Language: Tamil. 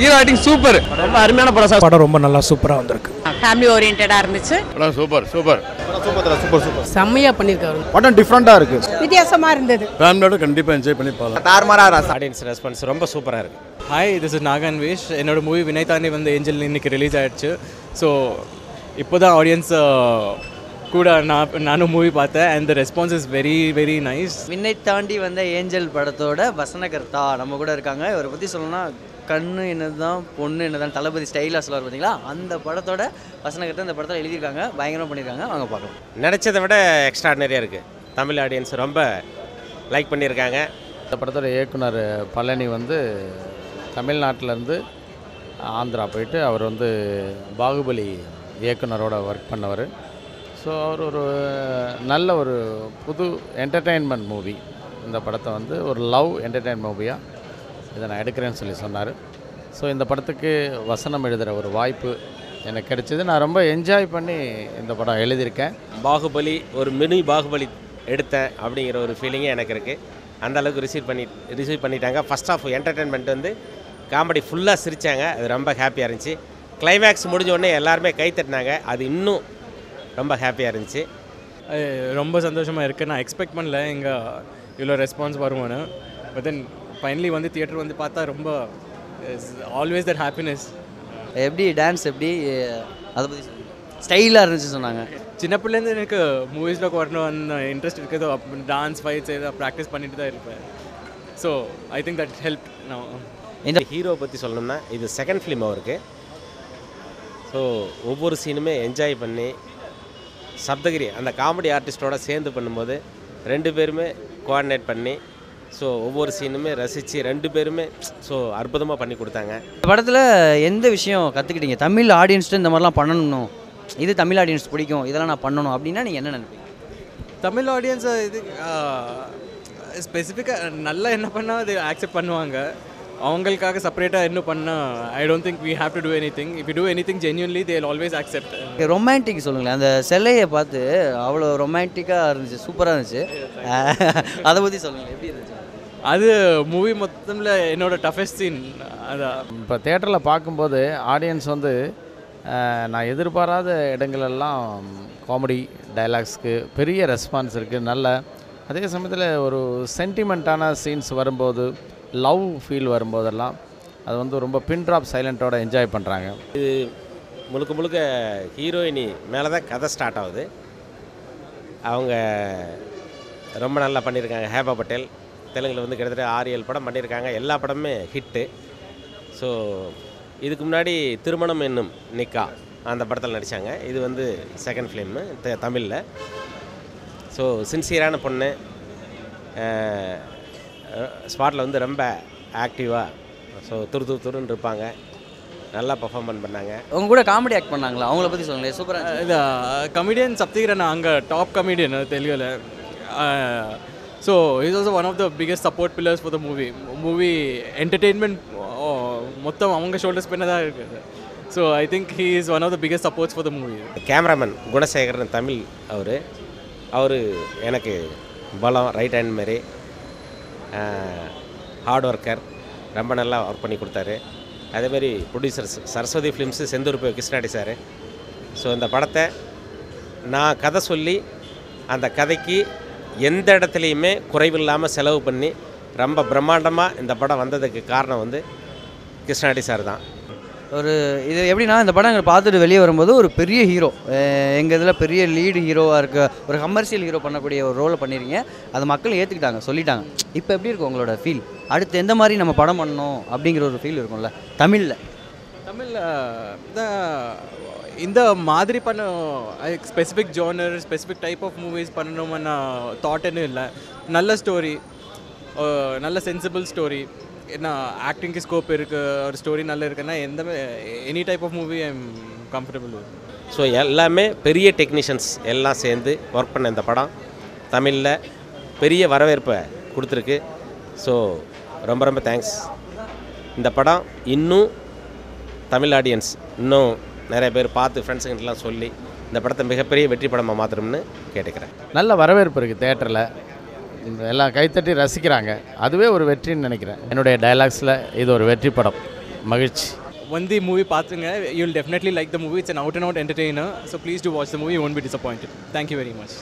ஹீரோ ஆக்டிங் சூப்பர் ரொம்ப அருமையான படம் சார். படம் ரொம்ப நல்லா சூப்பராக வந்திருக்கு. ஃபேமிலி ஓரியன்டாக இருந்துச்சு. படம் சூப்பர் சூப்பர் செம்மையா பண்ணியிருக்காரு. படம் டிஃப்ரெண்ட்டாக இருக்குது வித்தியாசமா இருந்தது. ஃபேமிலியோட கண்டிப்பாக என்ஜாய் பண்ணி பார்க்கலாம். தாறுமாறாக ஆடியன்ஸ் ரெஸ்பான்ஸ் ரொம்ப சூப்பராக இருக்கு. Hi this is Nagan Vish என்னோட மூவி வினய் தாண்டி வந்து ஏஞ்சல் இன்னைக்கு ரிலீஸ் ஆயிடுச்சு. ஸோ இப்போ தான் ஆடியன்ஸ் கூட நான் நானும் மூவி பார்த்தேன் and the response is very very nice விண்ணை தாண்டி வந்த ஏஞ்சல் படத்தோட வசனகர்த்தா நம்ம கூட இருக்காங்க. இவரை பற்றி சொல்லணும்னா கண்ணு என்னதான் பொண்ணு என்னதான் தளபதி ஸ்டைலாக சொல்லுவார் பார்த்தீங்களா அந்த படத்தோட வசனகர்த்தா இந்த படத்தில் எழுதியிருக்காங்க. பயங்கரமாக பண்ணியிருக்காங்க. வாங்க பார்க்கலாம். நினச்சதை விட எக்ஸ்ட்ராடனரியாக இருக்குது தமிழ் ஆடியன்ஸ் ரொம்ப லைக் பண்ணியிருக்காங்க. இந்த படத்தோட இயக்குனர் பழனி வந்து தமிழ்நாட்டிலேருந்து ஆந்திரா போயிட்டு அவர் வந்து பாகுபலி இயக்குனரோட ஒர்க் பண்ணவர். ஸோ அவர் ஒரு நல்ல ஒரு புது என்டர்டெயின்மெண்ட் மூவி இந்த படத்தை வந்து ஒரு லவ் என்டர்டெயின் மூவியாக இதை நான் எடுக்கிறேன்னு சொல்லி சொன்னார். ஸோ இந்த படத்துக்கு வசனம் எழுதுகிற ஒரு வாய்ப்பு எனக்கு கிடைச்சது. நான் ரொம்ப என்ஜாய் பண்ணி இந்த படம் எழுதியிருக்கேன். பாகுபலி ஒரு மினி பாகுபலி எடுத்தேன் அப்படிங்கிற ஒரு ஃபீலிங்கே எனக்கு இருக்குது அந்த அளவுக்கு ரிசீவ் பண்ணி ரிசீவ் பண்ணிட்டாங்க. ஃபஸ்ட் ஆஃப் என்டர்டெயின்மெண்ட் வந்து காமெடி ஃபுல்லாக சிரித்தாங்க அது ரொம்ப ஹாப்பியாக இருந்துச்சு. கிளைமேக்ஸ் முடிஞ்ச உடனே எல்லாருமே கை தட்டினாங்க அது இன்னும் ரொம்ப ஹாப்பியாக இருந்துச்சு. ரொம்ப சந்தோஷமாக இருக்குது நான் எக்ஸ்பெக்ட் பண்ணல இங்கே இவ்வளோ ரெஸ்பான்ஸ் வருவானு பட் தென் ஃபைனலி வந்து தியேட்டர் வந்து பார்த்தா ரொம்ப ஆல்வேஸ் தட் ஹாப்பினஸ் எப்படி டான்ஸ் எப்படி? அதை பற்றி ஸ்டைலாக இருந்துச்சு சொன்னாங்க. சின்ன பிள்ளைலேருந்து எனக்கு மூவிஸில் வரணும் அந்த இன்ட்ரெஸ்ட் இருக்குதோ. டான்ஸ் ஃபைட்ஸ் ஏதாவது ப்ராக்டிஸ் பண்ணிட்டு தான் இருப்பேன். So I think that help நான் இந்த ஹீரோ பற்றி சொல்லணும்னா இது செகண்ட் ஃபிலிம் அவருக்கு. ஸோ ஒவ்வொரு சீனுமே என்ஜாய் பண்ணி சப்தகிரி அந்த காமெடி ஆர்டிஸ்டோட சேர்ந்து பண்ணும்போது ரெண்டு பேருமே கோஆர்டினேட் பண்ணி ஸோ ஒவ்வொரு சீனுமே ரசித்து ரெண்டு பேருமே ஸோ அற்புதமாக பண்ணி கொடுத்தாங்க. இந்த படத்தில் எந்த விஷயம் கற்றுக்கிட்டீங்க தமிழ் ஆடியன்ஸ்ட்டு இந்த மாதிரிலாம் பண்ணணும். இது தமிழ் ஆடியன்ஸ் பிடிக்கும். இதெல்லாம் நான் பண்ணணும் அப்படின்னா நீங்கள் என்ன நினைப்பீங்க? தமிழ் ஆடியன்ஸ் இது ஸ்பெசிஃபிக்காக நல்லா என்ன பண்ணால் அது அக்செப்ட் பண்ணுவாங்க. அவங்களுக்காக செப்பரேட்டாக என்ன பண்ணால் I don't think we have to do anything if you do anything genuinely they'll always accept romantic சொல்லுங்களேன். அந்த சிலையை பார்த்து அவ்வளோ ரொமான்டிக்காக இருந்துச்சு சூப்பராக இருந்துச்சு. அதை பற்றி சொல்லுங்கள் எப்படி இருந்துச்சு? அது மூவி மொத்தத்தில் என்னோட டஃபஸ்ட் சீன் அதான் இப்போ தேட்டரில் பார்க்கும்போது ஆடியன்ஸ் வந்து நான் எதிர்பாராத இடங்களெல்லாம் காமெடி டைலாக்ஸ்க்கு பெரிய ரெஸ்பான்ஸ் இருக்குது நல்ல அதே சமயத்தில் ஒரு சென்டிமெண்ட்டான சீன்ஸ் வரும்போது லவ் ஃபீல் வரும்போதெல்லாம் அது வந்து ரொம்ப பின் ட்ராப் சைலண்ட்டோட என்ஜாய் பண்ணுறாங்க இது முழுக்க முழுக்க ஹீரோயினி மேலே தான் கதை ஸ்டார்ட் ஆகுது. அவங்க ரொம்ப நல்லா பண்ணியிருக்காங்க ஹேபா பட்டேல் தெலுங்கில் வந்து கிட்டத்தட்ட ஆறு ஏழு படம் பண்ணியிருக்காங்க எல்லா படமுமே ஹிட்டு ஸோ இதுக்கு முன்னாடி திருமணம் என்னும் நிக்கா அந்த படத்தில் நடித்தாங்க இது வந்து செகண்ட் ஃபிலிமு தமிழில். ஸோ சின்சியரான பொண்ணு. ஸ்பாட்டில் வந்து ரொம்ப ஆக்டிவாக ஸோ துரு துரு துருன்னு இருப்பாங்க. நல்லா பர்ஃபார்மன்ஸ் பண்ணாங்க. உங்க கூட காமெடி ஆக்ட் பண்ணாங்களா? அவங்கள பற்றி சொல்லுங்களேன். சூப்பராக இது கமிடியன் சப்திகரன் அங்கே டாப் கமிடியன் தெலுங்குல. So is also one of the biggest support pillars for the movie movie entertainment மொத்தம் அவங்க ஷோல்டர்ஸ் பண்ண தான் இருக்குது so I think he is one of the biggest supports for the movie cameraman Gunasekaran Tamil அவர். அவர் எனக்கு பலம் ரைட் ஹேண்ட் மாரி ஹார்ட் ஒர்க்கர் ரொம்ப நல்லா ஒர்க் பண்ணி கொடுத்தாரு. அதேமாரி ப்ரொடியூசர்ஸ் சரஸ்வதி ஃபிலிம்ஸு செந்தூர் போய் கிருஷ்ணாடி சார். ஸோ இந்த படத்தை நான் கதை சொல்லி அந்த கதைக்கு எந்த இடத்துலையுமே குறைவில்லாமல் செலவு பண்ணி ரொம்ப பிரம்மாண்டமாக இந்த படம் வந்ததுக்கு காரணம் வந்து கிருஷ்ணாடி சார் தான். ஒரு இது எப்படின்னா இந்த படம் எங்களை பார்த்துட்டு வெளியே வரும்போது ஒரு பெரிய ஹீரோ எங்கள் இதில் பெரிய லீடு ஹீரோவாக இருக்க ஒரு கமர்ஷியல் ஹீரோ பண்ணக்கூடிய ஒரு ரோலை பண்ணியிருக்கீங்க அதை மக்கள் ஏற்றுக்கிட்டாங்க சொல்லிட்டாங்க. இப்போ எப்படி இருக்கும் உங்களோட ஃபீல் அடுத்து எந்த மாதிரி நம்ம படம் பண்ணணும் அப்படிங்கிற ஒரு ஃபீல் இருக்கும்ல? தமிழில். தமிழில் இந்த மாதிரி பண்ண specific genre specific type of movies பண்ணணும்னு தாட்னு இல்லை. நல்ல ஸ்டோரி நல்ல சென்சிபிள் ஸ்டோரி என்ன ஆக்டிங்க்கு ஸ்கோப் இருக்குது ஒரு ஸ்டோரி நல்லா இருக்குன்னா எந்த any type of movie I am comfortable so எல்லாமே பெரிய டெக்னீஷியன்ஸ் எல்லாம் சேர்ந்து ஒர்க் பண்ண இந்த படம். தமிழில் பெரிய வரவேற்பை கொடுத்துருக்கு. ஸோ ரொம்ப ரொம்ப தேங்க்ஸ் இந்த படம் இன்னும் தமிழ் ஆடியன்ஸ் இன்னும் நிறைய பேர் பார்த்து ஃப்ரெண்ட்ஸுங்கிட்டலாம் சொல்லி இந்த படத்தை மிகப்பெரிய வெற்றி படமாக மாற்றணும்னு கேட்டுக்கிறேன். நல்ல வரவேற்பு இருக்குது தேட்டரில் எல்லாம் கைத்தட்டி ரசிக்கிறாங்க. அதுவே ஒரு வெற்றின்னு நினைக்கிறேன். என்னுடைய டைலாக்ஸில் இது ஒரு வெற்றி படம். மகிழ்ச்சி. வந்து மூவி பார்த்துங்க. You will definitely like the movie it's an out and out entertainer so please to watch the movie won't be disappointed thank you very much